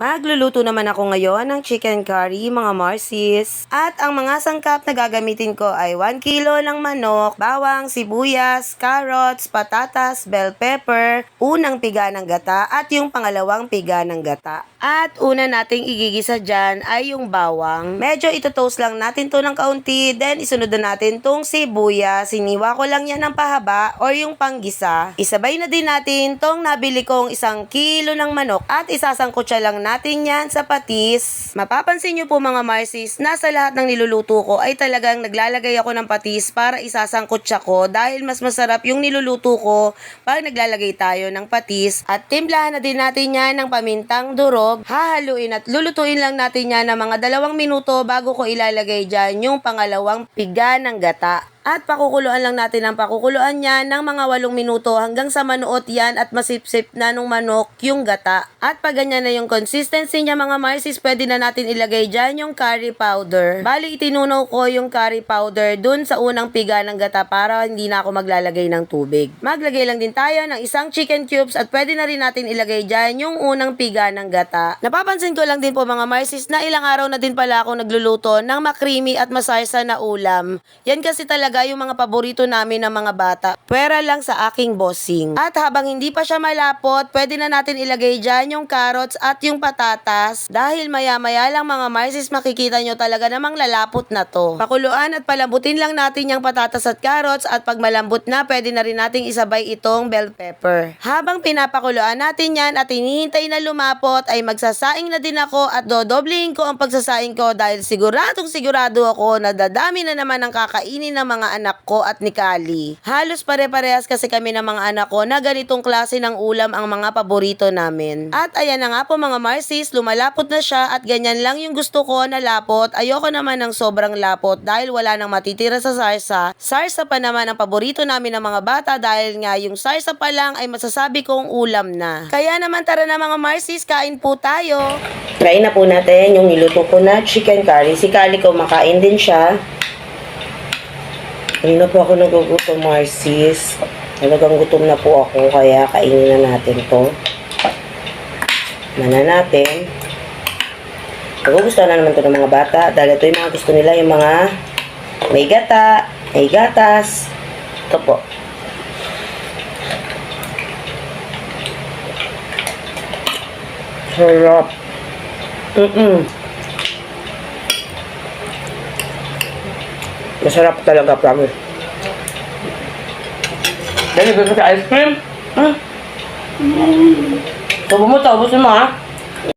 Magluluto naman ako ngayon ng chicken curry, mga marsis. At ang mga sangkap na gagamitin ko ay 1 kilo ng manok, bawang, sibuyas, carrots, patatas, bell pepper, unang piga ng gata at yung pangalawang piga ng gata. At una nating igigisa dyan ay yung bawang. Medyo ito-toast lang natin to ng kaunti, then isunod na natin tong sibuyas. Siniwa ko lang yan ng pahaba or yung panggisa. Isabay na din natin tong nabili kong isang kilo ng manok at isasangkot siya lang natin yan sa patis. Mapapansin nyo po mga marsis, nasa lahat ng niluluto ko ay talagang naglalagay ako ng patis para isasangkot siya ko dahil mas masarap yung niluluto ko pag naglalagay tayo ng patis. At timplahan na din natin yan ng pamintang durog. Hahaluin at lulutuin lang natin yan ng mga dalawang minuto bago ko ilalagay dyan yung pangalawang piga ng gata. At pakukuluan lang natin ang pakukuluan niya ng mga 8 minuto hanggang sa manuot yan at masipsip na nung manok yung gata. At pag ganyan na yung consistency niya mga marsis, pwede na natin ilagay dyan yung curry powder. Bali, itinunaw ko yung curry powder dun sa unang piga ng gata para hindi na ako maglalagay ng tubig. Maglagay lang din tayo ng isang chicken cubes at pwede na rin natin ilagay dyan yung unang piga ng gata. Napapansin ko lang din po mga marsis na ilang araw na din pala ako nagluluto ng makrimi at masarsa na ulam. Yan kasi talaga yung mga paborito namin ng mga bata. Pwera lang sa aking bossing. At habang hindi pa siya malapot, pwede na natin ilagay dyan yung carrots at yung patatas. Dahil maya-maya lang mga marsis, makikita nyo talaga namang lalapot na to. Pakuluan at palambutin lang natin yung patatas at carrots at pag malambot na, pwede na rin nating isabay itong bell pepper. Habang pinapakuluan natin yan at hinihintay na lumapot, ay magsasaing na din ako at dodobling ko ang pagsasaing ko dahil siguradong sigurado ako na dadami na naman ang kakainin ng mga anak ko at ni Kali. Halos pare-parehas kasi kami ng mga anak ko na ganitong klase ng ulam ang mga paborito namin. At ayan na nga po mga Marcis, lumalapot na siya at ganyan lang yung gusto ko na lapot. Ayoko naman ng sobrang lapot dahil wala nang matitira sa sarsa. Sarsa pa naman ang paborito namin ng mga bata dahil nga yung sarsa pa lang ay masasabi kong ulam na. Kaya naman tara na mga Marcis, kain po tayo. Try na po natin yung niluto ko na chicken curry. Si Kali ko makain din siya. Hindi na po ako nagugutom, Marcis. Talagang gutom na po ako, kaya kainin na natin to. Mana natin. Nagugustuhan na naman to ng mga bata dahil ito yung mga gusto nila, yung mga may gata, may gatas. Ito po. Sarap. Mm-mm. Masarap talaga, promise. Dali, gusto sa ice cream? Ha? Tubo mo to, ubusin mo ha?